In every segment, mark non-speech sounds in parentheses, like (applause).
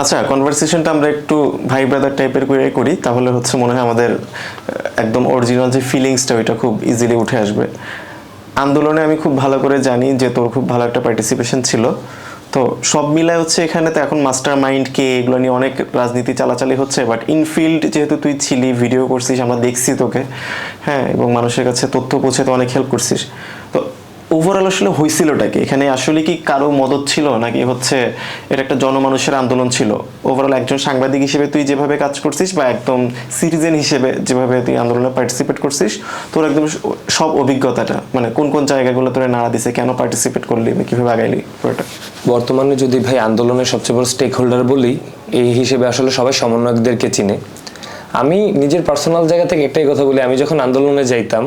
আচ্ছা কনভারসেশনটা আমরা একটু ভাই ব্রাদার টাইপের করে করি, তাহলে হচ্ছে মনে হয় আমাদের একদম অরিজিনাল যে ফিলিংসটা ওইটা খুব ইজিলি উঠে আসবে। আন্দোলনে আমি খুব ভালো করে জানি যে তোর খুব ভালো একটা পার্টিসিপেশন ছিল। তো সব মিলায় হচ্ছে এখানে তো এখন মাস্টার মাইন্ড কে, এগুলো নিয়ে অনেক রাজনীতি চালাচালি হচ্ছে বাট ইনফিল্ড যেহেতু তুই ছিলি ভিডিও করছিস, আমরা দেখছি তোকে। হ্যাঁ এবং মানুষের কাছে তথ্য পৌঁছে তো অনেক হেল্প করছিস। ওভারঅল আসলে হয়েছিলটা কি? এখানে আসলে কি কারও মদত ছিল নাকি হচ্ছে এটা একটা জনমানুষের আন্দোলন ছিল? ওভারঅল একজন সাংবাদিক হিসেবে তুই যেভাবে কাজ করছিস বা একদম সিটিজেন হিসেবে যেভাবে তুই আন্দোলনে পার্টিসিপেট করছিস, তোর একদম সব অভিজ্ঞতাটা মানে কোন কোন জায়গাগুলো তোরে নাড়া দিছে, কেন পার্টিসিপেট করলি বা কীভাবে আগাইলি পুরোটা? বর্তমানে যদি ভাই আন্দোলনের সবচেয়ে বড় স্টেক হোল্ডার বলি, এই হিসেবে আসলে সবাই সমন্বয়কদেরকে চিনে। আমি নিজের পার্সোনাল জায়গা থেকে একটাই কথা বলি, আমি যখন আন্দোলনে যাইতাম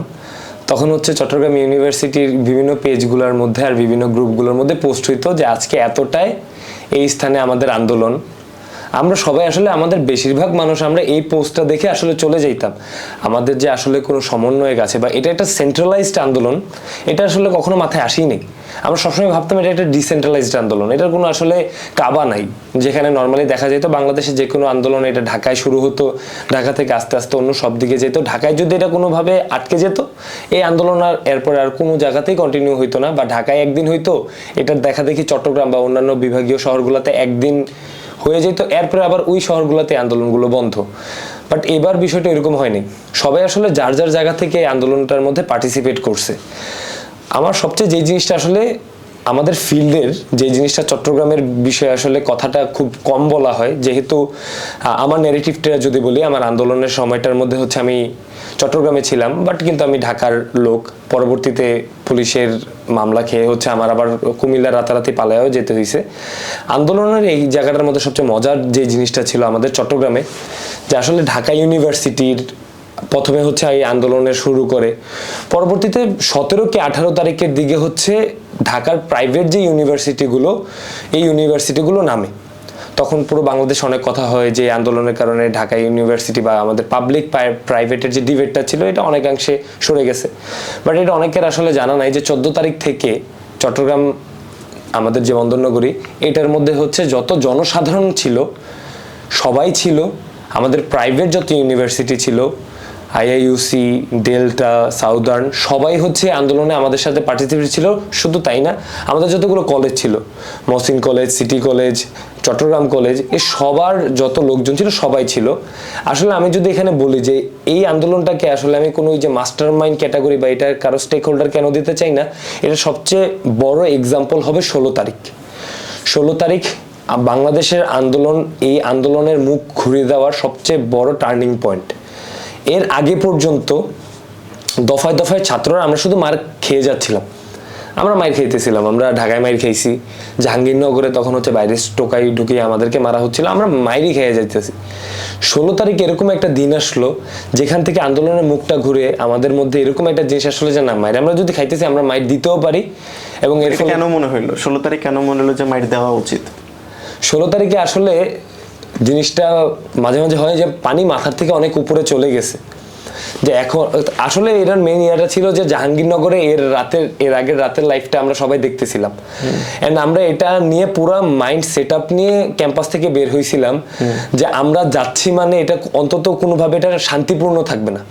তখন হচ্ছে চট্টগ্রাম ইউনিভার্সিটির বিভিন্ন পেজগুলোর মধ্যে আর বিভিন্ন গ্রুপগুলোর মধ্যে পোস্ট হইতো যে আজকে এতটায় এই স্থানে আমাদের আন্দোলন। আমরা সবাই আসলে আমাদের বেশিরভাগ মানুষ আমরা এই পোস্টটা দেখে আসলে চলে যাইতাম। আমাদের যে আসলে কোনো সমন্বয়ক আছে বা এটা একটা সেন্ট্রালাইজড আন্দোলন, এটা আসলে কখনো মাথায় আসেনি আমরা সবসময় ভাবতাম এটা একটা ডিসেন্ট্রালাইজড আন্দোলন, এটার কোনো আসলে কাবা নাই, যেখানে নর্মালি দেখা যেত বাংলাদেশে যে কোনো আন্দোলন এটা ঢাকায় শুরু হতো, ঢাকা থেকে আস্তে আস্তে অন্য সব দিকে যেত। ঢাকায় যদি এটা কোনোভাবে আটকে যেত, এই আন্দোলন আর এরপরে আর কোনো জায়গাতেই কন্টিনিউ হইতো না, বা ঢাকায় একদিন হইতো, এটার দেখা দেখি চট্টগ্রাম বা অন্যান্য বিভাগীয় শহরগুলোতে একদিন হয়ে যেত, এরপরে আবার ওই শহরগুলোতে আন্দোলনগুলো বন্ধ। বাট এবার বিষয়টা এরকম হয়নি। সবাই আসলে যার যার জায়গা থেকে এই আন্দোলনটার মধ্যে পার্টিসিপেট করছে। আমার সবচেয়ে যে জিনিসটা আসলে আমাদের ফিল্ডের যে জিনিসটা চট্টগ্রামের বিষয়ে আসলে কথাটা খুব কম বলা হয়, যেহেতু আমার নেগেটিভটা যদি বলি, আমার আন্দোলনের সময়টার মধ্যে হচ্ছে আমি চট্টগ্রামে ছিলাম বাট কিন্তু আমি ঢাকার লোক। পরবর্তীতে পুলিশের মামলা খেয়ে হচ্ছে আমার আবার কুমিল্লা রাতারাতি পালায়ও যেতে হয়েছে আন্দোলনের এই জায়গাটার মধ্যে সবচেয়ে মজার যে জিনিসটা ছিল আমাদের চট্টগ্রামে, যে আসলে ঢাকা ইউনিভার্সিটির প্রথমে হচ্ছে এই আন্দোলনের শুরু করে। পরবর্তীতে সতেরো কি আঠারো তারিখের দিকে হচ্ছে ঢাকার প্রাইভেট যে ইউনিভার্সিটিগুলো এই ইউনিভার্সিটিগুলো নামে। তখন পুরো বাংলাদেশ অনেক কথা হয় যে আন্দোলনের কারণে ঢাকা ইউনিভার্সিটি বা আমাদের পাবলিক প্রাইভেটের যে ডিবেটটা ছিল, এটা অনেকাংশে সরে গেছে। বাট এটা অনেকের আসলে জানা নাই যে চোদ্দ তারিখ থেকে চট্টগ্রাম আমাদের যে বন্দরনগরী, এটার মধ্যে হচ্ছে যত জনসাধারণ ছিল, সবাই ছিল, আমাদের প্রাইভেট যত ইউনিভার্সিটি ছিল আইআইইউসি ডেল্টা, সাউদার্ন, সবাই হচ্ছে আন্দোলনে আমাদের সাথে পার্টিসিপেট ছিল, শুধু তাই না, আমাদের যতগুলো কলেজ ছিল, Mohsin college city college Chattogram college এ সবার যত লোকজন ছিল সবাই ছিল। আসলে আমি যদি এখানে বলি যে এই আন্দোলনটাকে আসলে আমি কোনো ওই যে মাস্টার মাইন্ড ক্যাটাগরি বা এটার কারও স্টেক হোল্ডার কেন দিতে চাই না, এটা সবচেয়ে বড় এক্সাম্পল হবে ষোলো তারিখ। ষোলো তারিখ বাংলাদেশের আন্দোলন, এই আন্দোলনের মুখ ঘুরিয়ে দেওয়ার সবচেয়ে বড় টার্নিং পয়েন্ট এর আগে পর্যন্ত দফায় দফায় ছাত্ররা আমরা শুধু মার খেয়ে যাচ্ছিলাম। আমরা মাইর খাইতেছিলাম আমরা ঢাকায় মাইর খাইছি জাহাঙ্গীরনগরে তখন হচ্ছে বাইরে টোকাই ঢুকিয়ে আমাদেরকে মারা হচ্ছিল আমরা মাইরই খেয়ে যাইতেছি। ষোলো তারিখ এরকম একটা দিন আসলো যেখান থেকে আন্দোলনের মুখটা ঘুরে আমাদের মধ্যে এরকম একটা জিনিস আসলে যে না মাইর আমরা যদি খাইতেছি আমরা মাইর দিতেও পারি এবং এর কেন মনে হইল? ষোলো তারিখ কেন মনে হলো যে মাইট দেওয়া উচিত? ষোলো তারিখে আসলে জিনিসটা মাঝে মাঝে হয় যে পানি মাথার থেকে অনেক উপরে চলে গেছে। যে এখন আসলে এটার মেন ইয়াটা ছিল যে জাহাঙ্গীরনগরে এর রাতের এর আগের রাতের লাইফটা আমরা সবাই দেখতেছিলাম। এন্ড আমরা এটা নিয়ে পুরো মাইন্ড সেট আপ নিয়ে ক্যাম্পাস থেকে বের হয়েছিলাম যে আমরা যাচ্ছি মানে এটা অন্তত কোনোভাবে এটা শান্তিপূর্ণ থাকবে না।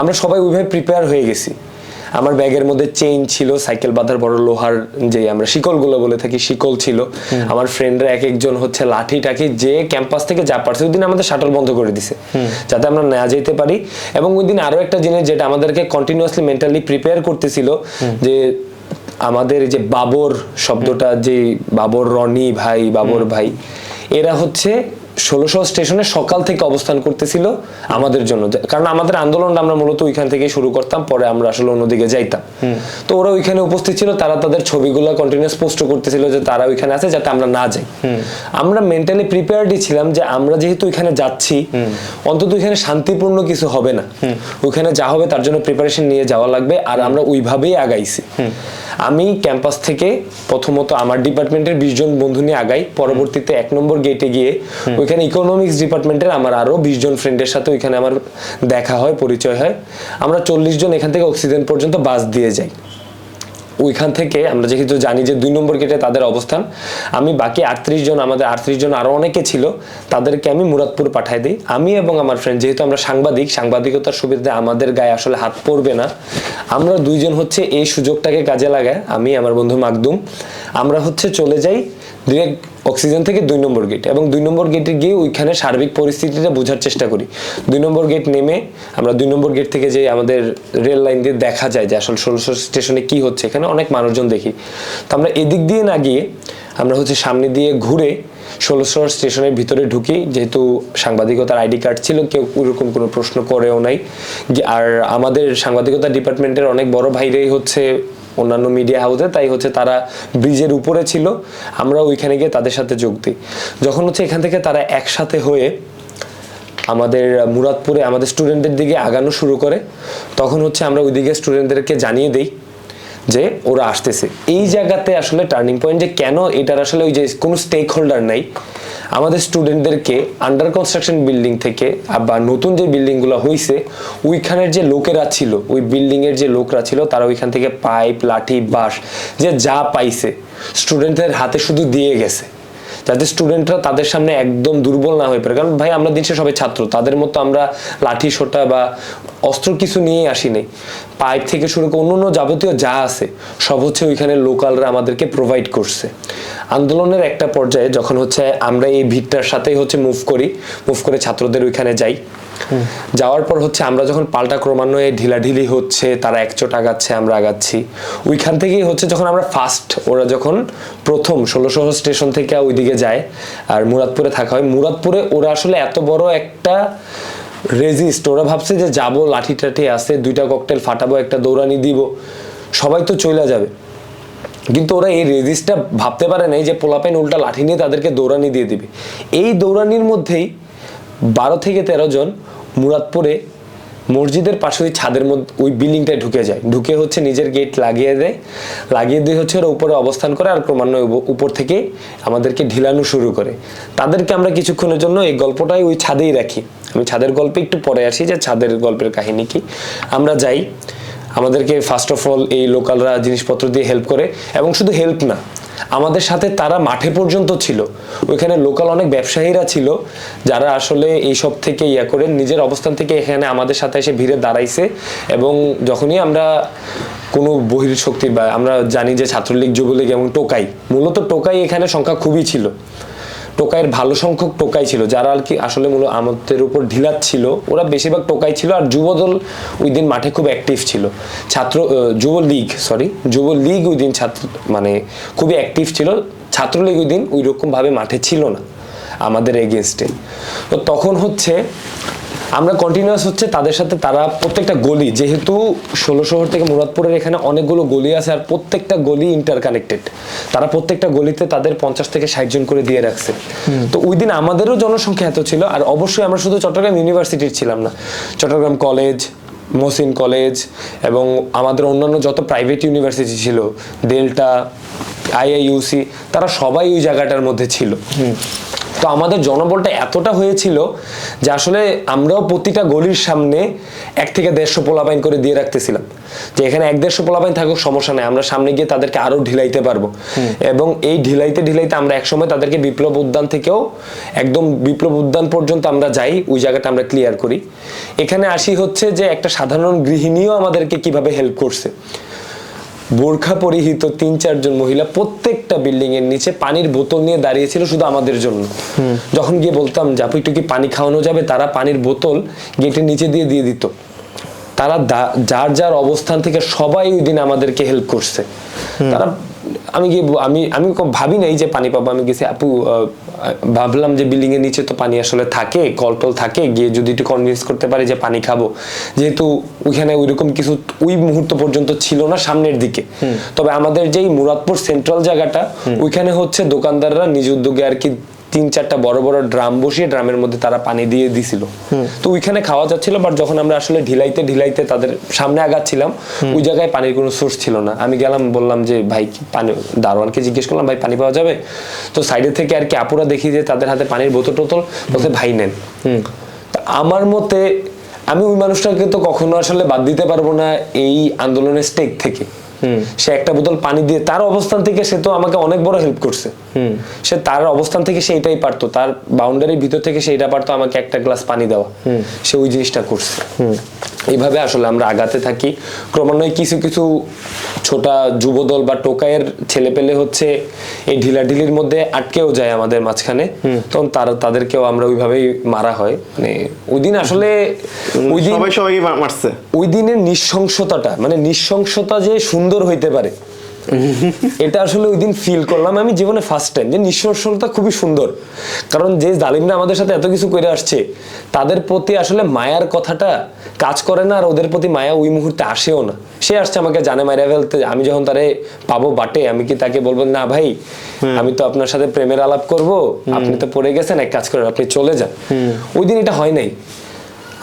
আমরা সবাই ওইভাবে প্রিপেয়ার হয়ে গেছি। আমার ব্যাগের মধ্যে চেইন ছিল সাইকেল বাঁধার বড় লোহার যে আমরা শিকলগুলো বলে থাকি শিকল ছিল। আমার ফ্রেন্ডরা এক একজন হচ্ছে লাঠি টাঠি যে ক্যাম্পাস থেকে যা পারছে ওই দিন আমাদের শাটল বন্ধ করে দিছে। যাতে আমরা না যেতে পারি। এবং ওই দিন আরও একটা জিনিস যেটা আমাদেরকে কন্টিনিউয়াসলি মেন্টালি প্রিপেয়ার করতেছিল যে আমাদের যে বাবর শব্দটা যে বাবর রনি ভাই বাবর ভাই এরা হচ্ছে ষোলোশো স্টেশনে সকাল থেকে অবস্থান করতেছিল আমাদের জন্য। কারণ আমাদের আন্দোলনটা আমরা মূলত ওইখান থেকেই শুরু করতাম পরে আমরা আসলে অন্যদিকে যাইতাম। তো ওরা ওইখানে উপস্থিত ছিল তারা তাদের ছবিগুলো কন্টিনিউস পোস্ট করতেছিল যে তারা ওইখানে আছে যাতে আমরা না যাই। আমরা মেন্টালি প্রিপেয়ার্ডই ছিলাম যে আমরা যেহেতু ওইখানে যাচ্ছি অন্তত ওইখানে শান্তিপূর্ণ কিছু হবে না। ওইখানে যা হবে তার জন্য প্রিপারেশন নিয়ে যাওয়া লাগবে আর আমরা ওইভাবেই আগাইছি। আমি ক্যাম্পাস থেকে প্রথমত আমার ডিপার্টমেন্টের বিশ জন বন্ধু নিয়ে আগাই পরবর্তীতে এক নম্বর গেটে গিয়ে ওইখানে ইকোনমিক্স ডিপার্টমেন্টের আমার আরও বিশ জন ফ্রেন্ডের সাথে ওইখানে আমার দেখা হয় পরিচয় হয়। আমরা চল্লিশ জন এখান থেকে অক্সিজেন পর্যন্ত বাস দিয়ে যাই। ওইখান থেকে আমরা যেহেতু জানি যে দুই নম্বর গেটে তাদের অবস্থান, আমি বাকি আটত্রিশ জন, আমাদের আটত্রিশ জন আরও অনেকে ছিল, তাদেরকে আমি মুরাদপুর পাঠাই দিই। আমি এবং আমার ফ্রেন্ড যেহেতু আমরা সাংবাদিক, সাংবাদিকতার সুবিধা আমাদের গায়ে আসলে হাত পড়বে না, আমরা দুইজন হচ্ছে এই সুযোগটাকে কাজে লাগায়। আমি, আমার বন্ধু মাকদুম, আমরা হচ্ছে চলে যাই ডিরেক্ট অক্সিজেন থেকে দুই নম্বর গেট এবং দুই নম্বর গেটে গিয়ে ওইখানে সার্বিক পরিস্থিতিটা বোঝার চেষ্টা করি। দুই নম্বর গেট নেমে আমরা দুই নম্বর গেট থেকে যে আমাদের রেল লাইন দিয়ে দেখা যায় যে আসলে ষোলোশো স্টেশনে কি হচ্ছে। এখানে অনেক মানুষজন দেখি। তো আমরা এদিক দিয়ে না গিয়ে আমরা হচ্ছে সামনে দিয়ে ঘুরে ষোলোশো স্টেশনের ভিতরে ঢুকি। যেহেতু সাংবাদিকতার আইডি কার্ড ছিল, কেউ ওরকম কোনো প্রশ্ন করেও নাই। আর আমাদের সাংবাদিকতা ডিপার্টমেন্টের অনেক বড় ভাইরাই হচ্ছে অন্যান্য মিডিয়া হাউসে তাই হচ্ছে তারা ব্রিজের উপরে ছিল। আমরা ওইখানে গিয়ে তাদের সাথে যোগ দিই। যখন হচ্ছে এখান থেকে তারা একসাথে হয়ে আমাদের মুরাদপুরে, আমাদের স্টুডেন্টদের দিকে আগানো শুরু করে, তখন হচ্ছে আমরা ওইদিকে স্টুডেন্টদেরকে জানিয়ে দেই। যে ওরা আসতেছে। এই জায়গাতে আসলে টার্নিং পয়েন্ট যে কেন এটার আসলে ওই যে কোনো স্টেক হোল্ডার নাই। আমাদের স্টুডেন্টদেরকে আন্ডার কনস্ট্রাকশন বিল্ডিং থেকে বা নতুন যে বিল্ডিংগুলো হয়েছে ওইখানের যে লোকেরা ছিল, ওই বিল্ডিং এর যে লোকরা ছিল, তারা ওইখান থেকে পাইপ লাঠি, বাঁশ, যে যা পাইছে স্টুডেন্টদের হাতে শুধু দিয়ে গেছে। যাতে স্টুডেন্টরা তাদের সামনে একদম দুর্বল না হয়ে পড়ে। কারণ ভাই, আমরা দিন সবাই ছাত্র, তাদের মতো আমরা লাঠি, সোটা বা অস্ত্র কিছু নিয়ে আসিনি। পাইপ থেকে শুরু করে অন্য যাবতীয় যা আছে সব হচ্ছে ওইখানে লোকালরা আমাদেরকে প্রোভাইড করছে। আন্দোলনের একটা পর্যায়ে যখন হচ্ছে আমরা এই ভিড়টার সাথেই হচ্ছে মুভ করি মুভ করে ছাত্রদের ওইখানে যাই। যাওয়ার পর হচ্ছে আমরা যখন পাল্টা ক্রমান্বয়ে ঢিলাঢিলি হচ্ছে তারা একচোট আগাচ্ছে আমরা আগাচ্ছি। ওইখান থেকেই হচ্ছে যখন আমরা ফার্স্ট ওরা যখন প্রথম ষোলোশো স্টেশন থেকে ওইদিকে যায় আর মুরাদপুরে থাকা হয় মুরাদপুরে ওরা আসলে এত বড় একটা রেজিস্ট ওরা ভাবছে যে যাব লাঠি টাঠি আসে দুইটা ককটেল ফাটাবো, একটা দৌড়ানি দিব। সবাই তো চলে যাবে। কিন্তু ওরা এই রেজিস্টটা ভাবতে পারে নাই যে পোলাপেন উল্টা লাঠি নিয়ে তাদেরকে দৌড়ানি দিয়ে দিবে। এই দৌড়ানির মধ্যেই বারো থেকে তেরো জন মুরাদপুরে মসজিদের পাশে ওই ছাদের মধ্যে ওই বিল্ডিংটায় ঢুকে যায়। ঢুকে হচ্ছে নিজের গেট লাগিয়ে দেয়। লাগিয়ে দিয়ে হচ্ছে ওরা উপরে অবস্থান করে আর ক্রমান্বয়ে উপর থেকে আমাদেরকে ঢিলানো শুরু করে। তাদেরকে আমরা কিছুক্ষণের জন্য এই গল্পটাই ওই ছাদেই রাখি। আমি ছাদের গল্পে একটু পরে আসি যে ছাদের গল্পের কাহিনী কি। আমরা যাই, আমাদেরকে ফার্স্ট অফ অল এই লোকালরা জিনিসপত্র দিয়ে হেল্প করে এবং শুধু হেল্প না আমাদের সাথে তারা মাঠে পর্যন্ত ছিল। ওইখানে লোকাল অনেক ব্যবসায়ীরা ছিল, যারা আসলে এইসব থেকে ইয়া করে নিজের অবস্থান থেকে এখানে আমাদের সাথে এসে ভিড়ে দাঁড়াইছে এবং যখনই আমরা কোনো বহির শক্তির বা আমরা জানি যে ছাত্রলীগ, যুবলীগ এবং টোকাই, মূলত টোকাই এখানে সংখ্যা খুবই ছিল। টোকাইয়ের ভালো সংখ্যক টোকাই ছিল, যারা আর কি আসলে মূল আমাদের উপর ঢিলাত ছিল। ওরা বেশিরভাগ টোকাই ছিল আর যুবদল ওই দিন মাঠে খুব অ্যাক্টিভ ছিল। ছাত্র যুব লীগ সরি যুব লীগ ওই দিন ছাত্র মানে খুবই অ্যাক্টিভ ছিল। ছাত্রলীগ ওই দিন ওই রকমভাবে মাঠে ছিল না আমাদের এগেনস্টে তো তখন হচ্ছে আমরা কন্টিনিউয়াস হচ্ছে তাদের সাথে তারা প্রত্যেকটা গলি যেহেতু ষোলো শহর থেকে মুরাদপুরের এখানে অনেকগুলো গলি আছে আর প্রত্যেকটা গলি ইন্টার কানেক্টেড তারা প্রত্যেকটা গলিতে তাদের পঞ্চাশ থেকে ষাট জন করে দিয়ে রাখছে। তো ওই দিন আমাদেরও জনসংখ্যা এত ছিল আর অবশ্যই আমরা শুধু চট্টগ্রাম ইউনিভার্সিটির ছিলাম না। চট্টগ্রাম কলেজ মহসিন কলেজ এবং আমাদের অন্যান্য যত প্রাইভেট ইউনিভার্সিটি ছিল ডেল্টা আইআইইউসি তারা সবাই ওই জায়গাটার মধ্যে ছিল। তো আমাদের জনবলটা এতটা হয়েছিল যে আসলে আমরাও প্রতিটা গলির সামনে এক থেকে দেড়শো পোলাপাইন করে দিয়ে রাখতেছিলাম। যে এখানে এক দেড়শো পোলাপাইন থাকুক সমস্যা নেই আমরা সামনে গিয়ে তাদেরকে আরও ঢিলাইতে পারব। এবং এই ঢিলাইতে ঢিলাইতে আমরা একসময় তাদেরকে বিপ্লব উদ্যান থেকেও একদম বিপ্লব উদ্যান পর্যন্ত আমরা যাই ওই জায়গাটা আমরা ক্লিয়ার করি। এখানে আসি হচ্ছে যে একটা সাধারণ গৃহিণীও আমাদেরকে কীভাবে হেল্প করছে। বোরখা পরিহিত তিন চারজন মহিলা প্রত্যেকটা বিল্ডিং এর নিচে পানির বোতল নিয়ে দাঁড়িয়েছিল শুধু আমাদের জন্য। যখন গিয়ে বলতাম যে আপু একটু কি পানি খাওয়ানো যাবে? তারা পানির বোতল গেটের নিচে দিয়ে দিয়ে দিত। তারা যার যার অবস্থান থেকে সবাই ওই দিন আমাদেরকে হেল্প করছে। তারা আমি গিয়ে আমি আমি ভাবি নাই যে পানি পাবো। আমি গেছি আপু ভাবলাম যে বিল্ডিংয়ের নিচে তো পানি আসলে থাকে কলটল থাকে গিয়ে যদি একটু কনভিন্স করতে পারি যে পানি খাব। যেহেতু ওইখানে ওইরকম কিছু ওই মুহূর্ত পর্যন্ত ছিল না সামনের দিকে। তবে আমাদের যেই মুরাদপুর সেন্ট্রাল জায়গাটা ওইখানে হচ্ছে দোকানদাররা নিজ উদ্যোগে আর কি তিন চারটা বড় বড় ড্রাম বসিয়ে ড্রামের মধ্যে তারা পানি দিয়ে দিছিল। তো ওইখানে খাওয়া যাচ্ছিল বাট যখন আমরা আসলে ঢিলাইতে ঢিলাইতে তাদের সামনে আগাচ্ছিলাম ওই জায়গায় পানির কোনো সোর্স ছিল না। আমি গেলাম বললাম যে ভাই পানি দারোয়ানকে জিজ্ঞেস করলাম ভাই পানি পাওয়া যাবে? তো সাইডে থেকে আর কি আপুরা দেখি যে তাদের হাতে পানির বোতল টোতল বলতে ভাই নেন। তা আমার মতে আমি ওই মানুষটাকে তো কখনো আসলে বাদ দিতে পারব না এই আন্দোলনের স্টেক থেকে। সে একটা বোতল পানি দিয়ে তার অবস্থান থেকে সে তো আমাকে অনেক বড় হেল্প করছে। সে তার অবস্থান থেকে সে এটাই পারতো তার বাউন্ডারির ভিতর থেকে সে এটা পারতো আমাকে একটা গ্লাস পানি দেওয়া। সে ওই জিনিসটা করছে। এইভাবে আসলে আমরা আগাতে থাকি। ক্রমান্বয়ে কিছু কিছু ছোটা যুবদল বা টোকাইয়ের ছেলে পেলে হচ্ছে এই ঢিলাঢিলির মধ্যে আটকেও যায় আমাদের মাঝখানে। তখন তারা তাদেরকেও আমরা ওইভাবেই মারা হয়। মানে ওই দিন আসলে ওই দিন সবাই সবাইকে মা- মারছে। ওই দিনের নিঃশংসতাটা মানে নিঃশংসতা যে সুন্দর হইতে পারে। এটা আসলে ওই দিন ফিল করলাম আমি জীবনে ফার্স্ট টাইম যে নিঃশংসতা খুবই সুন্দর। কারণ যে জালিমরা আমাদের সাথে এত কিছু করে আসছে তাদের প্রতি আসলে মায়ার কথাটা কাজ করে না আর ওদের প্রতি মায়া ওই মুহূর্তে আসেও না। সে আসছে আমাকে জানে মারিয়া ফেলতে আমি যখন তারে পাবো বাটে আমি কি তাকে বলব না ভাই আমি তো আপনার সাথে প্রেমের আলাপ করব আপনি তো পড়ে গেছেন এক কাজ করেন আপনি চলে যান। ওই দিন এটা হয় নাই।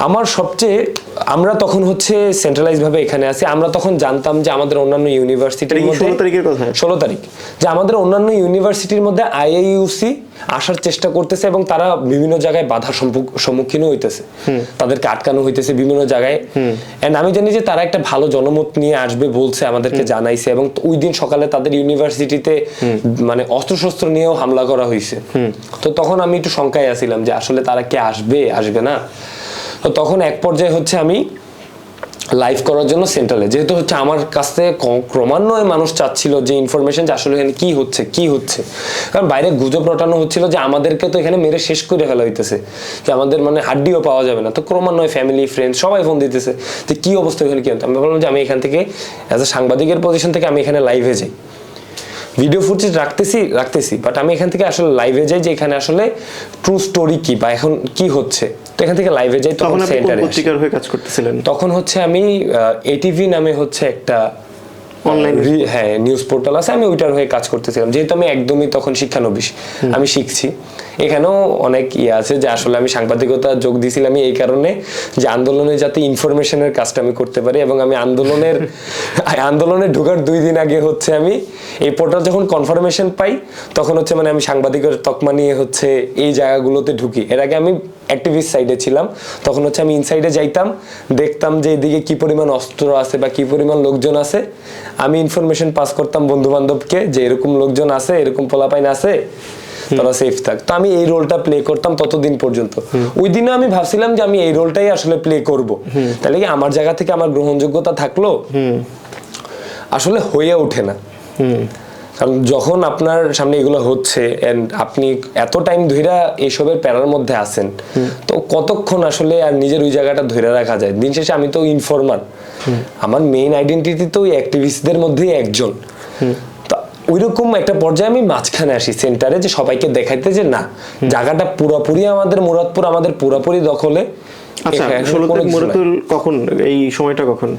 আমার সবচেয়ে আমরা তখন হচ্ছে সেন্ট্রালাইজ ভাবে এখানে আছি আমরা তখন জানতাম যে আমাদের অন্যান্য ইউনিভার্সিটির মধ্যে 16 তারিখের কথা? ষোলো তারিখ। যে আমাদের অন্যান্য ইউনিভার্সিটির মধ্যে আইআইইউসি আসার চেষ্টা করতেছে এবং তারা বিভিন্ন জায়গায় বাধার সম্মুখ- সম্মুখীনও হইতেছে। তাদেরকে আটকানো হইতেছে বিভিন্ন জায়গায়। এন্ড আমি জানি যে তারা একটা ভালো জনমত নিয়ে আসবে বলছে আমাদেরকে জানাইছে এবং ওই দিন সকালে তাদের ইউনিভার্সিটিতে মানে অস্ত্রশস্ত্র নিয়েও হামলা করা হয়েছে তো তখন আমি একটু শঙ্কায় আছিলাম যে আসলে তারা কে আসবে আসবে না? তো তখন এক পর্যায়ে হচ্ছে আমি লাইভ করার জন্য সেন্ট্রালে যেহেতু হচ্ছে আমার কাছ থেকে ক্রমান্বয়ে মানুষ চাচ্ছিল যে ইনফরমেশন যে আসলে এখানে কী হচ্ছে, কি হচ্ছে। কারণ বাইরে গুজব রটানো হচ্ছিল যে আমাদেরকে তো এখানে মেরে শেষ করে ফেলা হইতেছে। যে আমাদের মানে হাড্ডিও পাওয়া যাবে না। তো ক্রমান্বয়ে ফ্যামিলি ফ্রেন্ড সবাই ফোন দিতেছে যে কী অবস্থা এখানে কি হতো আমি বললাম যে আমি এখান থেকে অ্যাজ এ সাংবাদিকের পজিশন থেকে আমি এখানে লাইভে যাই। ভিডিও ফুটেজ রাখতেছি রাখতেছি বাট আমি এখান থেকে আসলে লাইভে যাই যে এখানে আসলে ট্রু স্টোরি কী বা এখন কি হচ্ছে। তো এখান থেকে লাইভে যাই তখন সেন্টারে পত্রিকার হয়ে কাজ করতেছিলেন? তখন হচ্ছে আমি এটিভি নামে হচ্ছে একটা রি- হ্যাঁ নিউজ পোর্টাল আছে। আমি ওইটার হয়ে কাজ করতেছিলাম। যেহেতু আমি একদমই তখন শিক্ষানবিশ আমি শিখছি। এখানেও অনেক ইয়ে আছে যে আসলে আমি সাংবাদিকতা যোগ দিয়েছিলাম এই কারণে যে আন্দোলনে যাতে ইনফরমেশনের কাজটা আমি করতে পারি এবং আমি আন্দোলনের (laughs) আন্দোলনে ঢোকার দুই দিন আগে হচ্ছে আমি এই পোর্টাল যখন কনফার্মেশন পাই তখন হচ্ছে মানে আমি সাংবাদিকের তকমা নিয়ে হচ্ছে এই জায়গাগুলোতে ঢুকি। এর আগে আমি অ্যাক্টিভিস্ট সাইডে ছিলাম। তখন হচ্ছে আমি ইনসাইডে যাইতাম দেখতাম যে এদিকে কি পরিমাণ অস্ত্র আছে বা কি পরিমাণ লোকজন আছে। আমি ইনফরমেশন পাস করতাম বন্ধু বান্ধবকে যে এরকম লোকজন আছে এরকম পোলাপাইন আছে তারা সেফ থাক। তো আমি এই রোলটা প্লে করতাম ততদিন পর্যন্ত। ওই দিনে আমি ভাবছিলাম যে আমি এই রোলটাই আসলে প্লে করব। তাহলে কি আমার জায়গা থেকে আমার গ্রহণযোগ্যতা থাকল? আসলে হয়ে ওঠে না। কারণ যখন আপনার সামনে এগুলো হচ্ছে এন্ড আপনি এত টাইম ধইরা এসবের প্যারার মধ্যে আছেন, তো কতক্ষণ আসলে আর নিজের ওই জায়গাটা ধরে রাখা যায়? দিন শেষে আমি তো ইনফরমার আমার মেইন আইডেন্টিটি তো ওই অ্যাক্টিভিস্টদের মধ্যেই একজন। ওইরকম একটা পর্যায়ে আমি মাঝখানে আসি সেন্টারে যে সবাইকে দেখাইতে যে না, জায়গাটা পুরোপুরি আমাদের মুরাদপুর, আমাদের পুরোপুরি দখলে। আচ্ছা এখানে ষোলো কোনো তারিখ কিছু কখন? এই সময়টা কখন?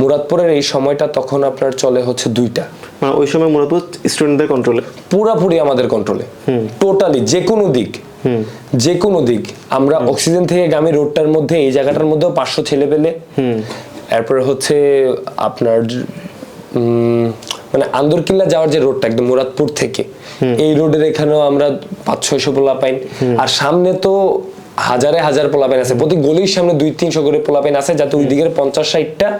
মুরাদপুরের এই সময়টা তখন আপনার চলে হচ্ছে দুইটা। মানে ওই সময় মুরাদপুর স্টুডেন্টদের কন্ট্রোলে পুরাপুরি আমাদের কন্ট্রোলে টোটালি যে কোনো দিক। যে কোনো দিক। আমরা অক্সিজেন থেকে গ্রামে রোডটার মধ্যে এই জায়গাটার মধ্যেও পাঁচশো ছেলে পেলে। এরপরে হচ্ছে আপনার মানে আন্দরকিল্লা যাওয়ার যে রোডটা একদম মুরাদপুর থেকে এই রোডের এখানেও আমরা পাঁচ ছয়শো পোলা পাইন। আর সামনে তো হাজারে হাজার পোলাপেন আছে। প্রতি গলির সামনে দুই তিনশো করে পোলাপেন আছে যাতে ওই দিকের পঞ্চাশ ষাটটা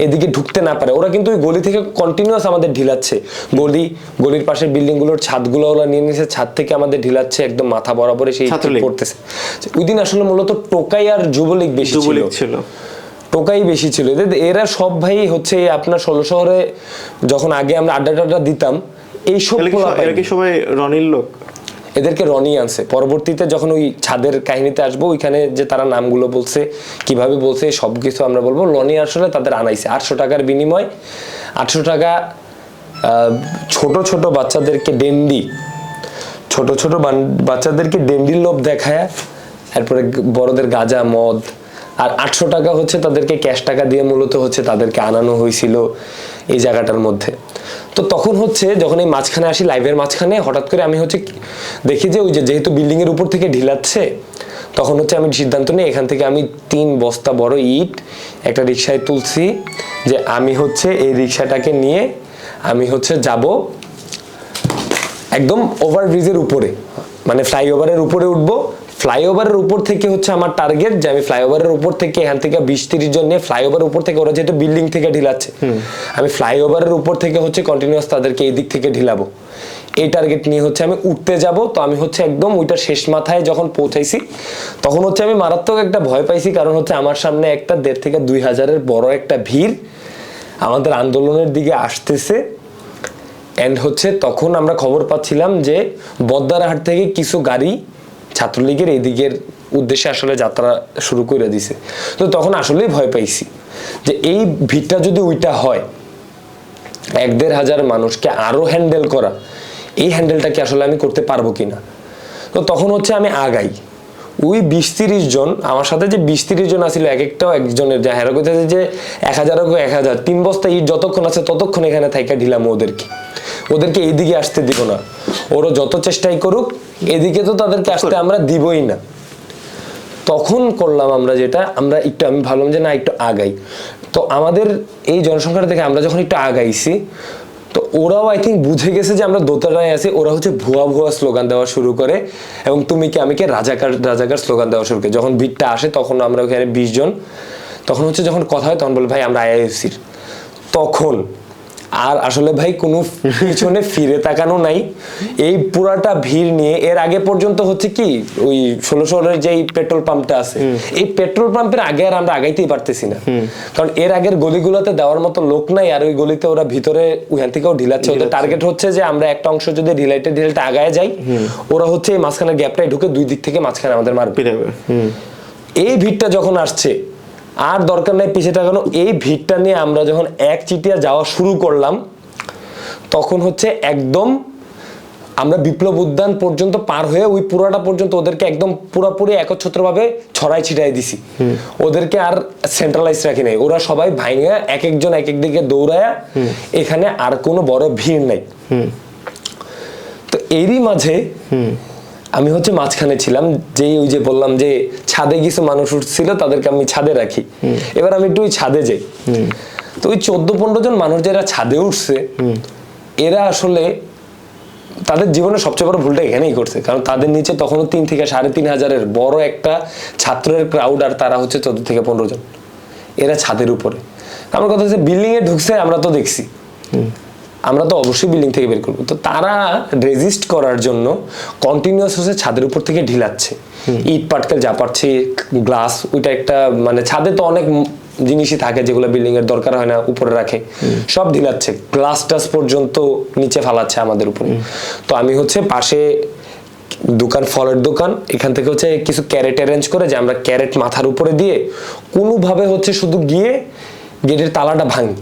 এদিকে ঢুকতে না পারে। ওরা কিন্তু ওই গলি থেকে কন্টিনিউয়াস আমাদের ঢিলাচ্ছে। গলি গলির পাশের বিল্ডিংগুলোর ছাদগুলো ওরা নিয়ে নিয়েছে ছাদ থেকে আমাদের ঢিলাচ্ছে একদম মাথা বরাবরে সেই পড়তেছে ওই দিন আসলে মূলত টোকাই আর যুবলীগ বেশি ছিল। টোকাই বেশি ছিল। এরা সব ভাই হচ্ছে আপনার ষোলো শহরে যখন আগে আমরা আড্ডা টাড্ডা দিতাম এই সব এরা কি সব- এরা কি সবাই রনির লোক? এদেরকে রনি আনছে। পরবর্তীতে যখন ওই ছাদের কাহিনীতে আসব, ওইখানে যে তারা নামগুলো বলছে, কীভাবে বলছে সব কিছু আমরা বলব। রনি আসলে তাদের আনাইছে। আটশো টাকার বিনিময়, আটশো টাকা ছোট ছোট বাচ্চাদেরকে ডেন্ডি, ছোট ছোট বাচ্চাদেরকে ডেন্ডির লোভ দেখায়, এরপরে বড়দের গাঁজা, মদ, আর আটশো টাকা হচ্ছে তাদেরকে ক্যাশ টাকা দিয়ে মূলত হচ্ছে তাদেরকে আনানো হয়েছিল এই জায়গাটার মধ্যে। তো তখন হচ্ছে যখন এই মাঝখানে আসি লাইভের মাঝখানে, হঠাৎ করে আমি হচ্ছে দেখি যে ওই যে যেহেতু বিল্ডিং এর উপর থেকে ঢিলাচ্ছে তখন হচ্ছে আমি সিদ্ধান্ত নিই, এখান থেকে আমি তিন বস্তা বড় ইট একটা রিক্সায় তুলছি যে আমি হচ্ছে এই রিক্সাটাকে নিয়ে আমি হচ্ছে যাব একদম ওভারব্রিজের উপরে মানে ফ্লাইওভারের উপরে উঠবো ফ্লাইওভারের উপর থেকে হচ্ছে আমার টার্গেট যে আমি ফ্লাইওভারের উপর থেকে এখান থেকে বিশ তিরিশ জন নিয়ে ফ্লাইওভারের উপর থেকে ওরা যেহেতু বিল্ডিং থেকে ঢিলাচ্ছে আমি ফ্লাইওভারের উপর থেকে হচ্ছে কন্টিনিউয়াস তাদেরকে এই দিক থেকে ঢিলাবো। এই টার্গেট নিয়ে হচ্ছে আমি উঠতে যাব তো আমি হচ্ছে একদম ওইটার শেষ মাথায় যখন পৌঁছাইছি তখন হচ্ছে আমি মারাত্মক একটা ভয় পাইছি কারণ হচ্ছে আমার সামনে একটা দেড় থেকে দুই হাজারের বড় একটা ভিড় আমাদের আন্দোলনের দিকে আসতেছে। এন্ড হচ্ছে তখন আমরা খবর পাচ্ছিলাম যে বদ্দারহাট থেকে কিছু গাড়ি ছাত্রলীগের এদিকের উদ্দেশ্যে আসলে যাত্রা শুরু করে দিছে। তো তখন আসলেই ভয় পাইছি যে এই ভিড়টা যদি ওইটা হয়, এক দেড় হাজার মানুষকে আরও হ্যান্ডেল করা, এই হ্যান্ডেলটাকে আসলে আমি করতে পারব কিনা? তো তখন হচ্ছে আমি আগাই। ওই বিশ তিরিশ জন, আমার সাথে যে বিশ তিরিশ জন আছিল, এক একটাও একজনের যে হ্যাঁ কইতেছে যে এক হাজার হোক, এক হাজার, তিন বস্তা ইট যতক্ষণ আছে ততক্ষণ এখানে থাইকা ঢিলাম ওদেরকে। ওদেরকে এইদিকে আসতে দিব না। ওরা যত চেষ্টাই করুক এদিকে তো তাদেরকে আসতে আমরা দিবই না। তখন করলাম আমরা যেটা আমরা একটু আমি ভাবলাম যে না একটু আগাই। তো আমাদের এই জনসংখ্যাটা থেকে আমরা যখন একটু আগাইছি তো ওরাও আই থিঙ্ক বুঝে গেছে যে আমরা দোতলায় আছি ওরা হচ্ছে ভুয়া ভুয়া স্লোগান দেওয়া শুরু করে এবং তুমি কি আমি কে রাজাকার রাজাকার স্লোগান দেওয়া শুরু করে। যখন ভিড়টা আসে তখন আমরা ওখানে বিশ জন তখন হচ্ছে যখন কথা হয় তখন বলে ভাই আমরা আইএফসির তখন আর আসলে ভাই কোনো পিছনে ফিরে তাকানো নাই। এই পুরাটা ভিড় নিয়ে এর আগে পর্যন্ত হচ্ছে কি ওই ষোলো শহরের যে পেট্রোল পাম্পটা আছে এই পেট্রোল পাম্পের আগে আর আমরা আগাইতেই পারতেছি না। কারণ এর আগের গলিগুলোতে দেওয়ার মতো লোক নাই আর ওই গলিতে ওরা ভিতরে ওইখান থেকেও ঢিলাচ্ছে ওদের টার্গেট হচ্ছে যে আমরা একটা অংশ যদি ঢিলাইতে ঢিলাইতে আগায় যাই ওরা হচ্ছে এই মাঝখানে গ্যাপটাই ঢুকে দুই দিক থেকে মাঝখানে আমাদের মারবে। এই ভিড়টা যখন আসছে আর দরকার নাই পিছিয়ে তাকানো এই ভিড়টা নিয়ে আমরা যখন এক চিটিয়া যাওয়া শুরু করলাম তখন হচ্ছে একদম আমরা বিপ্লব উদ্যান পর্যন্ত পার হয়ে ওই পুরাটা পর্যন্ত ওদেরকে একদম পুরোপুরি একচ্ছত্রভাবে ছড়াই ছিটাই দিছি। ওদেরকে আর সেন্ট্রালাইজ রাখি নাই। ওরা সবাই ভাইঙা এক একজন এক এক দিকে দৌড়ায়া এখানে আর কোনো বড় ভিড় নাই। তো এরই মাঝে আমি হচ্ছে মাঝখানে ছিলাম যেই ওই যে বললাম যে ছাদে কিছু মানুষ উঠছিল তাদেরকে আমি ছাদে রাখি। এবার আমি একটু ওই ছাদে যাই। তো ওই চোদ্দ পনেরো জন মানুষ যারা ছাদে উঠছে এরা আসলে তাদের জীবনে সবচেয়ে বড় ভুলটা এখানেই করছে। কারণ তাদের নিচে তখনও তিন থেকে সাড়ে তিন হাজারের বড় একটা ছাত্রের ক্রাউড আর তারা হচ্ছে চোদ্দ থেকে পনেরো জন। এরা ছাদের উপরে। আমার কথা হচ্ছে বিল্ডিং এ ঢুকছে আমরা তো দেখছি। আমরা তো অবশ্যই বিল্ডিং থেকে বের করব। তো তারা রেজিস্ট করার জন্য কন্টিনিউয়াস হচ্ছে ছাদের উপর থেকে ঢিলাচ্ছে ইট পাটকেল যা পাচ্ছে গ্লাস ওইটা একটা মানে ছাদে তো অনেক জিনিসই থাকে যেগুলো বিল্ডিং এর দরকার হয় না উপরে রাখে। সব ঢিলাচ্ছে গ্লাস টাস পর্যন্ত নিচে ফালাচ্ছে আমাদের উপরে। তো আমি হচ্ছে পাশে দোকান ফলের দোকান এখান থেকে হচ্ছে কিছু ক্যারেট অ্যারেঞ্জ করে যে আমরা ক্যারেট মাথার উপরে দিয়ে কোনোভাবে হচ্ছে শুধু গিয়ে গেটের তালাটা ভাঙি।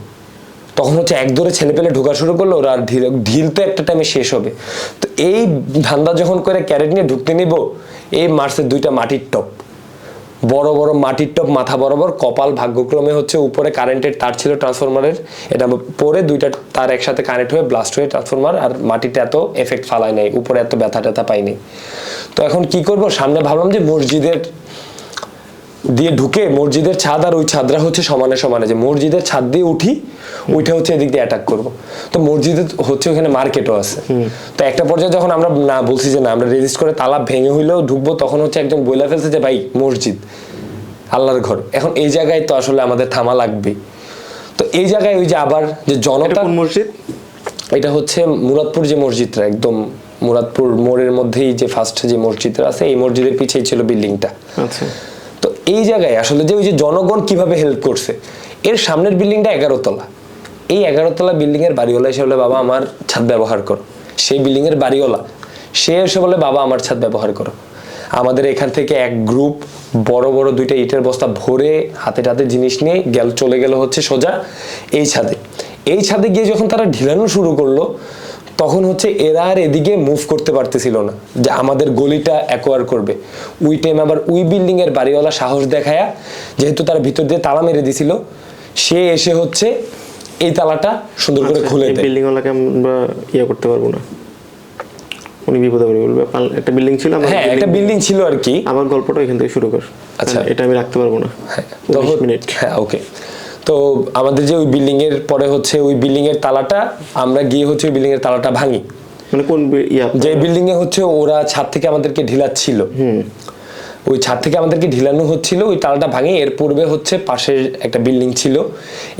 তখন হচ্ছে এক দৌড়ে ছেলে পেলে ঢোকা শুরু করল, ওরা আর ঢিল তো একটা টাইমে শেষ হবে। তো এই ধান্দা যখন করে ক্যারেট নিয়ে ঢুকতে নিব, এই মার্সের দুইটা মাটির টপ। বড় বড় মাটির টপ, মাথা বরাবর, কপাল ভাগ্যক্রমে হচ্ছে উপরে কারেন্টের তার ছিল ট্রান্সফরমারের এটা পরে দুইটা তার একসাথে কানেক্ট হয়ে ব্লাস্ট হয়ে ট্রান্সফরমার আর মাটিতে এত এফেক্ট ফালায় নাই, উপরে এত ব্যথা ট্যাথা পাইনি। তো এখন কি করব? সামনে ভাবলাম যে মসজিদের দিয়ে ঢুকে মসজিদের ছাদ আর ওই ছাদরা হচ্ছে সমানে সমানে। যে মসজিদের ছাদ দিয়ে উঠি ওইটা হচ্ছে এদিক দিয়ে অ্যাটাক করব। তো মসজিদে হচ্ছে ওখানে মার্কেটও আছে। তো একটা পর্যায়ে যখন আমরা না বলছি যে না আমরা রেজিস্ট করে তালা ভেঙে হইলেও ঢুকবো তখন হচ্ছে একজন বইলা ফেলছে যে ভাই মসজিদ আল্লাহর ঘর। এখন এই জায়গায় তো আসলে আমাদের থামা লাগবে তো এই জায়গায় ওই যে আবার যে জনতা মসজিদ? এটা হচ্ছে মুরাদপুর যে মসজিদটা একদম মুরাদপুর মোড়ের মধ্যেই যে ফার্স্ট যে মসজিদটা আছে এই মসজিদের পিছেই ছিল বিল্ডিংটা আচ্ছা। এই জায়গায় আসলে যে ওই যে জনগণ কীভাবে হেল্প করছে, এর সামনের বিল্ডিংটা এগারো তলা এই এগারো তলা বিল্ডিং এর বাড়িওয়ালা এসে বলে, বাবা, আমার ছাদ ব্যবহার করো। সেই বিল্ডিং এর বাড়িওয়ালা, সে এসে বলে, বাবা, আমার ছাদ ব্যবহার করো। আমাদের এখান থেকে এক গ্রুপ বড় বড় দুইটা ইটের বস্তা ভরে হাতে টাতে জিনিস নিয়ে গেল, চলে গেল হচ্ছে সোজা এই ছাদে। এই ছাদে গিয়ে যখন তারা ঢিলানো শুরু করল তখন হচ্ছে এরা আর এদিকে মুভ করতে পারতেছিল না। যে আমাদের গলিটা অ্যাকোয়ার করবে। ওই টাইম আবার ওই বিল্ডিং এর বাড়িওয়ালা সাহস দেখায়া যেহেতু তার ভিতর দিয়ে তালা মেরে দিছিল সে এসে হচ্ছে এই তালাটা সুন্দর করে খুলে দেয়। বিল্ডিং ওয়ালাকে আমরা ইয়ে করতে পারব না। উনি বিপদে পড়ে বলবে একটা বিল্ডিং ছিল আমার হ্যাঁ একটা বিল্ডিং ছিল। আর কি। আমার গল্পটা এখান থেকে শুরু কর। আচ্ছা। এটা আমি রাখতে পারব না। উনিশ মিনিট। হ্যাঁ ওকে তো আমাদের যে ওই বিল্ডিং এর পরে হচ্ছে ওই বিল্ডিং এর তালাটা আমরা গিয়ে হচ্ছে ওই বিল্ডিং এর তালাটা ভাঙি। মানে কোন ইয়া যে বিল্ডিং এ হচ্ছে ওরা ছাদ থেকে আমাদেরকে ঢিলাচ্ছিল। ওই ছাদ থেকে আমাদেরকে ঢিলানো হচ্ছিল ওই তালাটা ভাঙে। এর পূর্বে হচ্ছে পাশের একটা বিল্ডিং ছিল।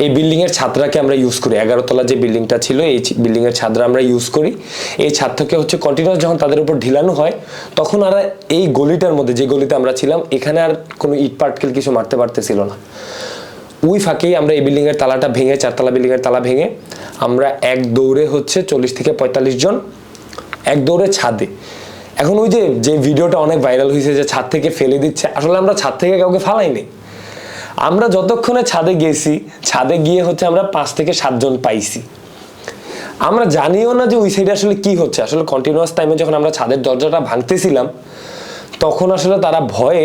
এই বিল্ডিং এর ছাদটাকে আমরা ইউজ করি। এগারো তলা যে বিল্ডিংটা ছিল এই বিল্ডিং এর ছাদরা আমরা ইউজ করি। এই ছাদ থেকে হচ্ছে কন্টিনিউয়াস যখন তাদের উপর ঢিলানো হয় তখন আর এই গলিটার মধ্যে যে গলিতে আমরা ছিলাম এখানে আর কোনো ইট পাটকেল কিছু মারতে পারতেছিল না। ওই ফাঁকেই আমরা এই বিল্ডিংয়ের তালাটা ভেঙে, চারতলা বিল্ডিংয়ের তালা ভেঙে আমরা এক দৌড়ে হচ্ছে চল্লিশ থেকে পঁয়তাল্লিশ জন এক দৌড়ে ছাদে। এখন ওই যে যে ভিডিওটা অনেক ভাইরাল হয়েছে যে ছাদ থেকে ফেলে দিচ্ছে, আসলে আমরা ছাদ থেকে কাউকে ফালাইনি। আমরা যতক্ষণে ছাদে গেছি, ছাদে গিয়ে হচ্ছে আমরা পাঁচ থেকে সাতজন পাইছি। আমরা জানিও না যে ওই সাইডে আসলে কি হচ্ছে। আসলে কন্টিনিউয়াস টাইমে যখন আমরা ছাদের দরজাটা ভাঙতেছিলাম, তখন আসলে তারা ভয়ে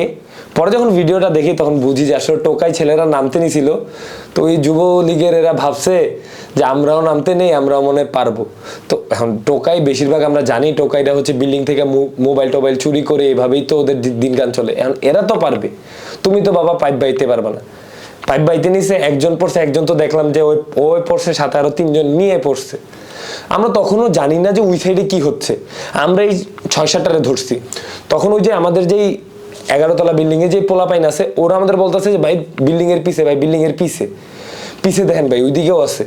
পরে যখন ভিডিওটা দেখি, তখন বুঝি যে আসলে টোকাই ছেলেরা নামতে নিছিল। তো ওই যুবলীগের এরা ভাবছে যে আমরাও নামতে নেই, আমরাও মনে পারব। তো এখন টোকাই বেশিরভাগ আমরা জানি টোকাইটা হচ্ছে বিল্ডিং থেকে মোবাইল টোবাইল চুরি করে এভাবেই তো ওদের দি- দিনকাল চলে। এখন এরা তো পারবে। তুমি তো বাবা পাইপ বাইতে পারবে না। পাইপ বাইতে নিছে, একজন পড়ছে, একজন তো দেখলাম যে ওই ওই পড়ছে সাথে আরও তিনজন নিয়ে পড়ছে। আমরা তখনও জানি না যে ওই সাইডে কি হচ্ছে। আমরা এই ছয় সাতটারে ধরছি। তখন ওই যে আমাদের যেই এগারো বিল্ডিংয়ে বিল্ডিং এ যে পোলা পাইন আছে ওরা আমাদের বলতেছে যে ভাই বিল্ডিং এর পিছে ভাই বিল্ডিং এর পিছে পিছে দেখেন ভাই ওইদিকেও আছে।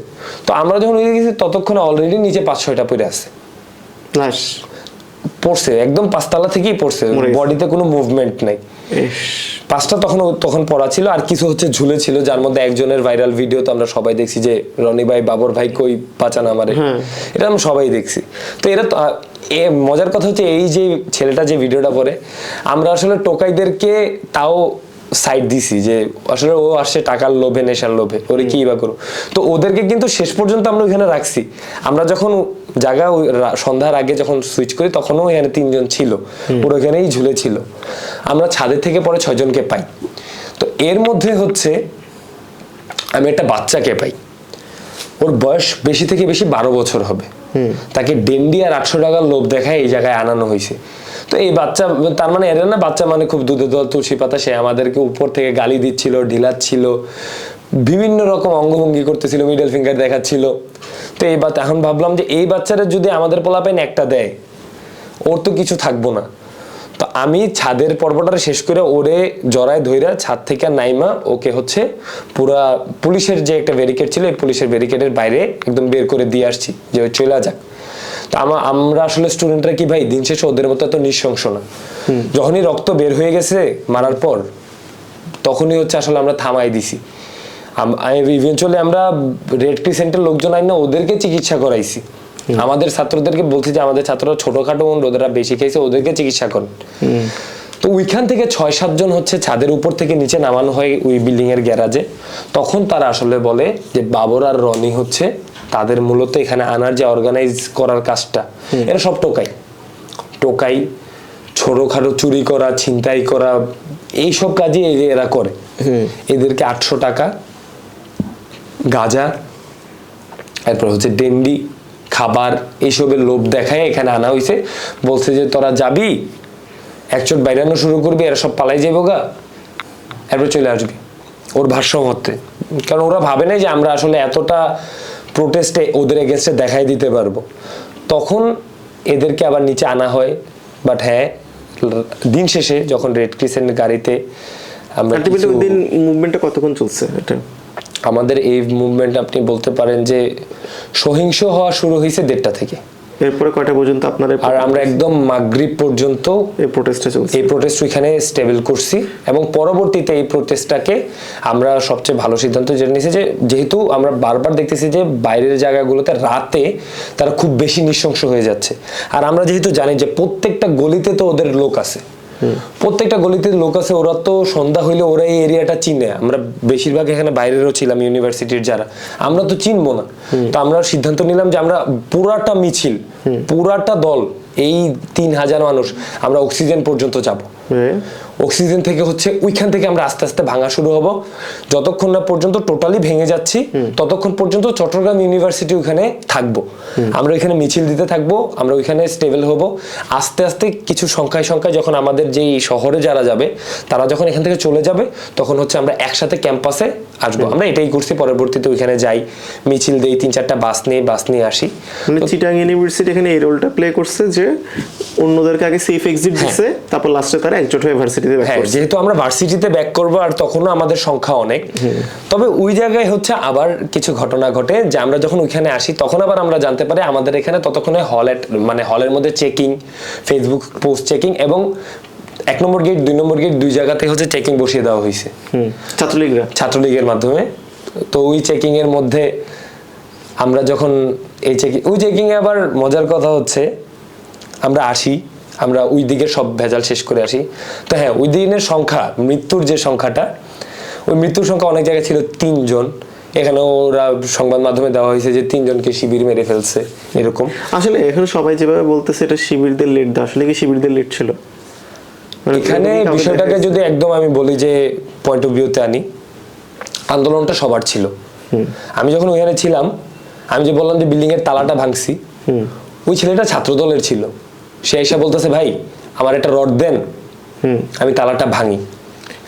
তো আমরা যখন ওইদিকে গেছি ততক্ষণে অলরেডি নিচে পাঁচ ছয়টা পড়ে আছে। পড়ছে একদম পাঁচতলা থেকেই পড়ছে বডিতে কোনো মুভমেন্ট নাই। পাঁচটা তখন তখন পড়া ছিল আর কিছু হচ্ছে ঝুলে ছিল যার মধ্যে একজনের ভাইরাল ভিডিও তো আমরা সবাই দেখছি যে রনি ভাই বাবর ভাই কই পাচান আমারে। এটা আমরা সবাই দেখছি। তো এরা তো এ মজার কথা হচ্ছে এই যে ছেলেটা যে ভিডিওটা করে আমরা আসলে টোকাইদেরকে তাও সাইড দিছি যে আসলে ও আসছে টাকার লোভে নেশার লোভে ওরে কি বা করো তো ওদেরকে কিন্তু শেষ পর্যন্ত আমরা ওইখানে রাখছি। আমরা যখন জায়গা সন্ধ্যার আগে যখন সুইচ করি তখনও এখানে তিনজন ছিল। ওর ওখানেই ঝুলে ছিল আমরা ছাদের থেকে পরে ছয়জনকে পাই। তো এর মধ্যে হচ্ছে আমি একটা বাচ্চাকে পাই। ওর বয়স বেশি থেকে বেশি বারো বছর হবে। তাকে ডেন্ডি আর আটশো টাকার লোভ দেখায় এই জায়গায় আনানো হয়েছে। তো এই বাচ্চা, তার মানে এরা না বাচ্চা মানে খুব দুধে দল, তুলসী পাতা, সে আমাদেরকে উপর থেকে গালি দিচ্ছিল, ঢিলাচ্ছিল, বিভিন্ন রকম অঙ্গভঙ্গি করতেছিল মিডল ফিঙ্গার দেখাচ্ছিল। তো এই বাচ্চা, এখন ভাবলাম যে এই বাচ্চারা যদি আমাদের পোলাপাইন একটা দেয়, ওর তো কিছু থাকব না। তো আমি ছাদের পর্বটা শেষ করে ওরে জড়ায় ধইরা ছাদ থেকে নাইমা ওকে হচ্ছে পুরা পুলিশের যে একটা ব্যারিকেড ছিল, এই পুলিশের ব্যারিকেডের বাইরে একদম বের করে দিয়ে আসছি, যে চলে যাক। তো আমরা আসলে স্টুডেন্টরা কি ভাই দিন শেষে ওদের মতো এত নৃশংস না। যখনই রক্ত বের হয়ে গেছে মারার পর তখনই হচ্ছে আসলে আমরা থামাই দিছি। ইভেনচুয়ালি আমরা রেড ক্রিসেন্টের লোকজন আইন না ওদেরকে চিকিৎসা করাইছি। আমাদের ছাত্রদেরকে বলছি যে আমাদের ছাত্ররা ছোটখাটো মন ওদেরা বেশি খেয়েছে ওদেরকে চিকিৎসা করেন। তো ওইখান থেকে ছয় সাতজন হচ্ছে ছাদের উপর থেকে নিচে নামানো হয় ওই বিল্ডিং এর গ্যারাজে তখন তারা আসলে বলে যে বাবর আর রনি হচ্ছে তাদের মূলত এখানে আনার যে অর্গানাইজ করার কাজটা এরা সব টোকাই। টোকাই ছোটখাটো চুরি করা ছিনতাই করা এইসব কাজই এরা করে। এদেরকে আটশো টাকা গাজা এরপর হচ্ছে ডেন্ডি খাবার এইসবের লোভ দেখায় এখানে আনা হয়েছে বলছে যে তোরা যাবি একচোট বাইরানো শুরু করবি এরা সব পালাই যাব গা। এরপর চলে আসবি। ওর ভাষ্য মতে কারণ ওরা ভাবে না যে আমরা আসলে এতটা প্রোটেস্টে ওদের এগেনস্টে দেখাই দিতে পারব। তখন এদেরকে আবার নিচে আনা হয় বাট হ্যাঁ দিন শেষে যখন রেড ক্রিসেন্ট গাড়িতে আমরা দিন মুভমেন্টটা কতক্ষণ চলছে এটা? আমাদের এই মুভমেন্ট আপনি বলতে পারেন যে সহিংস হওয়া শুরু হয়েছে দেড়টা থেকে। এরপরে কয়টা পর্যন্ত আপনারা আর আমরা একদম মাগরিব পর্যন্ত এই প্রোটেস্টে চলছে। এই প্রোটেস্ট ওইখানে স্টেবল করছি এবং পরবর্তীতে এই প্রোটেস্টটাকে আমরা সবচেয়ে ভালো সিদ্ধান্ত জেনে নিয়েছি যে যেহেতু আমরা বারবার দেখতেছি যে বাইরের জায়গাগুলোতে রাতে তারা খুব বেশি নৃশংস হয়ে যাচ্ছে। আর আমরা যেহেতু জানি যে প্রত্যেকটা গলিতে তো ওদের লোক আছে। প্রত্যেকটা গলিতে লোক আছে ওরা তো সন্ধ্যা হইলে ওরা এই এরিয়াটা চিনে। আমরা বেশিরভাগ এখানে বাইরেরও ছিলাম ইউনিভার্সিটির যারা। আমরা তো চিনবো না। তো আমরা সিদ্ধান্ত নিলাম যে আমরা পুরাটা মিছিল পুরাটা দল এই তিন হাজার মানুষ আমরা অক্সিজেন পর্যন্ত যাব। হ্যাঁ। অক্সিজেন থেকে হচ্ছে ওইখান থেকে আমরা আস্তে আস্তে ভাঙা শুরু হব। যতক্ষণ না পর্যন্ত টোটালি ভেঙে যাচ্ছি ততক্ষণ পর্যন্ত চট্টগ্রাম ইউনিভার্সিটি ওখানে থাকব। আমরা ওইখানে মিছিল দিতে থাকব আমরা ওইখানে স্টেবল হব। আস্তে আস্তে কিছু সংখ্যায় সংখ্যায় যখন আমাদের যেই শহরে যারা যাবে তারা যখন এখান থেকে চলে যাবে তখন হচ্ছে আমরা একসাথে ক্যাম্পাসে আসব। আমরা এটাই করছি পরবর্তীতে ওইখানে যাই মিছিল দেই তিন চারটা বাস নিয়ে বাস নিয়ে আসি। মানে চিটাং ইউনিভার্সিটি এখানে এই রোলটা প্লে করছে যে অন্যদেরকে আগে সেফ এক্সিট দিচ্ছে তারপর লাস্টে তারা একজোট হয়ে ভার্সিটিতে ভার্সিটিতে হ্যাঁ যেহেতু আমরা ভার্সিটিতে ব্যাক করব আর তখনও আমাদের সংখ্যা অনেক তবে ওই জায়গায় হচ্ছে আবার কিছু ঘটনা ঘটে যে আমরা যখন ওইখানে আসি তখন আবার আমরা জানতে পারি আমাদের এখানে ততক্ষণে হলে মানে হলের মধ্যে চেকিং ফেসবুক পোস্ট চেকিং এবং এক নম্বর গেট দুই নম্বর গেট দুই জায়গাতে হচ্ছে চেকিং বসিয়ে দেওয়া হয়েছে। ছাত্রলীগরা? ছাত্রলীগের মাধ্যমে। তো ওই চেকিং এর মধ্যে আমরা যখন এই চেকিং ওই চেকিং এ আবার মজার কথা হচ্ছে আমরা আসি। আমরা ওই দিকে সব ভেজাল শেষ করে আসি। তো হ্যাঁ ওই দিনের সংখ্যা মৃত্যুর যে সংখ্যাটা ওই মৃত্যুর সংখ্যা অনেক জায়গায় ছিল তিনজন। এখানে ওরা সংবাদ মাধ্যমে দেওয়া হয়েছে যে তিনজনকে শিবির মেরে ফেলছে এরকম। আসলে এখন সবাই যেভাবে বলতেছে এটা শিবিরদের লিড আসলে কি শিবিরদের লিড ছিল? মানে এখানে বিষয়টাকে যদি একদম আমি বলি যে পয়েন্ট অফ ভিউতে আনি আন্দোলনটা সবার ছিল। আমি যখন ওইখানে ছিলাম আমি যে বললাম যে বিল্ডিং এর তালাটা ভাঙছি ওই ছেলেটা ছাত্র দলের ছিল। সে এসে বলতেছে ভাই আমার একটা রড দেন আমি তালাটা ভাঙি।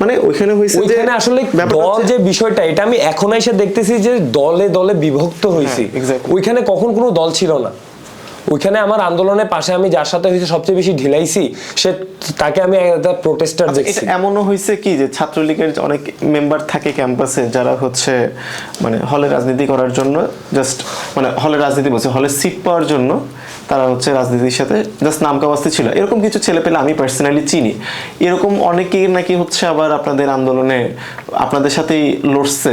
মানে ওইখানে হয়েছে যে আসলে দল যে বিষয়টা এটা আমি এখন এসে দেখতেছি যে দলে দলে বিভক্ত হয়েছি হ্যাঁ. ওইখানে কখন কোনো দল ছিল না। ওইখানে আমার আন্দোলনের পাশে আমি যার সাথে হয়েছে সবচেয়ে বেশি ঢিলাইছি সে তাকে আমি একটা প্রোটেস্টার দেখছি। এমনও হয়েছে কি যে ছাত্রলীগের অনেক মেম্বার থাকে ক্যাম্পাসে যারা হচ্ছে মানে হলে রাজনীতি করার জন্য জাস্ট মানে হলে রাজনীতি বলছে হলে সিট পাওয়ার জন্য তারা হচ্ছে রাজনীতির সাথে জাস্ট নাম কাওয়াস্তে ছিল। এরকম কিছু ছেলে পেলে আমি পার্সোনালি চিনি। এরকম অনেকেই নাকি হচ্ছে আবার আপনাদের আন্দোলনে আপনাদের সাথেই লড়ছে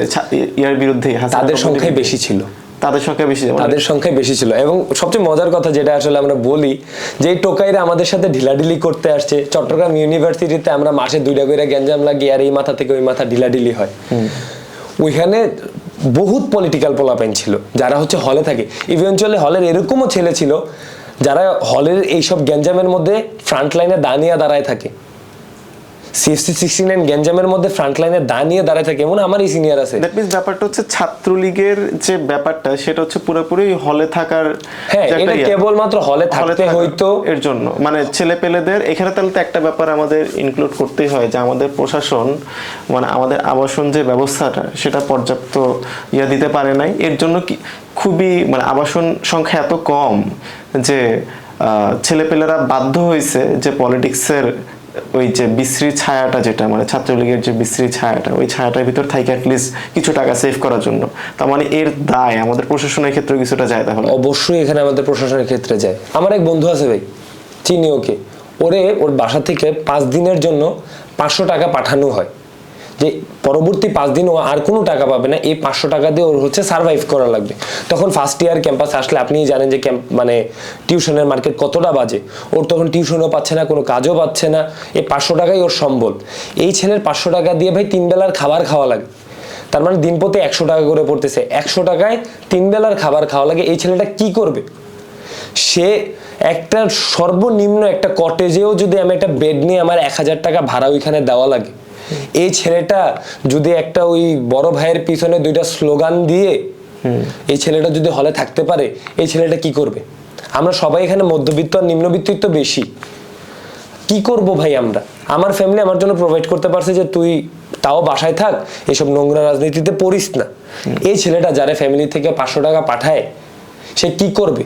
ইয়ার বিরুদ্ধে তাদের সংখ্যাই বেশি ছিল। তাদের সংখ্যা বেশি তাদের সংখ্যাই বেশি ছিল। এবং সবচেয়ে মজার কথা যেটা আসলে আমরা বলি যে এই টোকাইরা আমাদের সাথে ঢিলাঢিলি করতে আসছে। চট্টগ্রাম ইউনিভার্সিটিতে আমরা মাসে দুইটা করে গ্যাঞ্জাম লাগিয়ে আর এই মাথা থেকে ওই মাথা ঢিলাঢিলি হয়। ওইখানে বহুত পলিটিক্যাল পোলাপেন ছিল। যারা হচ্ছে হলে থাকে। ইভেনচুয়ালি হলের এরকমও ছেলে ছিল, যারা হলের এইসব গ্যাঞ্জামের মধ্যে ফ্রন্ট লাইনে দাঁড়িয়ে দাঁড়ায় থাকে। সিএফসি সিক্সটি নাইন মধ্যে ফ্রন্ট লাইনে দাঁড়িয়ে দাঁড়ায় থাকে এমন আমারই সিনিয়র আছে। দ্যাট মিন্স ব্যাপারটা হচ্ছে ছাত্রলীগের যে ব্যাপারটা সেটা হচ্ছে পুরোপুরি হলে থাকার হ্যাঁ এটা ইয়ে। কেবলমাত্র হলে থাকতে এর জন্য। মানে ছেলে পেলেদের এখানে তাহলে তো একটা ব্যাপার আমাদের ইনক্লুড করতেই হয় যে আমাদের প্রশাসন মানে আমাদের আবাসন যে ব্যবস্থাটা সেটা পর্যাপ্ত ইয়া দিতে পারে নাই। এর জন্য কি খুবই মানে আবাসন সংখ্যা এত কম যে ছেলেপেলেরা বাধ্য হয়েছে যে পলিটিক্সের ওই যে বিশ্রী ছায়াটা যেটা মানে ছাত্রলীগের যে বিশ্রী ছায়াটা, ওই ছায়াটার ভিতর থাকে অ্যাটলিস্ট কিছু টাকা সেভ করার জন্য। তার মানে এর দায় আমাদের প্রশাসনের ক্ষেত্রে কিছুটা যায় তাহলে। অবশ্যই এখানে আমাদের প্রশাসনের ক্ষেত্রে যায়। আমার এক বন্ধু আছে ভাই, চিনি ওকে। ওরে ওর বাসা থেকে পাঁচ দিনের জন্য পাঁচশো টাকা পাঠানো হয়। যে পরবর্তী পাঁচ দিন ও আর কোনো টাকা পাবে না, এই পাঁচশো টাকা দিয়ে ওর হচ্ছে সার্ভাইভ করা লাগবে। তখন ফার্স্ট ইয়ার ক্যাম্পাসে আসলে আপনি জানেন যে ক্যাম্প মানে টিউশনের মার্কেট কতটা বাজে। ওর তখন টিউশনও পাচ্ছে না, কোনো কাজও পাচ্ছে না। এই পাঁচশো টাকাই ওর সম্বল। এই ছেলের পাঁচশো টাকা দিয়ে ভাই তিন বেলার খাবার খাওয়া লাগে। তার মানে দিন প্রতি একশো টাকা করে পড়তেছে। একশো টাকায় তিন বেলার খাবার খাওয়া লাগে। এই ছেলেটা কি করবে? সে একটা সর্বনিম্ন একটা কটেজেও যদি আমি একটা বেড নিয়ে আমার এক হাজার টাকা ভাড়া ওইখানে দেওয়া লাগে এই ছেলেটা যদি একটা ওই বড় ভাইয়ের পিছনে দুইটা স্লোগান দিয়ে এই ছেলেটা যদি হলে থাকতে পারে এই ছেলেটা কি করবে? আমরা সবাই এখানে মধ্যবিত্ত আর নিম্নবিত্তই তো বেশি। কি করব ভাই আমরা? আমার ফ্যামিলি আমার জন্য প্রোভাইড করতে পারছে যে তুই তাও বাসায় থাক এসব নোংরা রাজনীতিতে পড়িস না। এই ছেলেটা যারা ফ্যামিলি থেকে পাঁচশো টাকা পাঠায় সে কি করবে?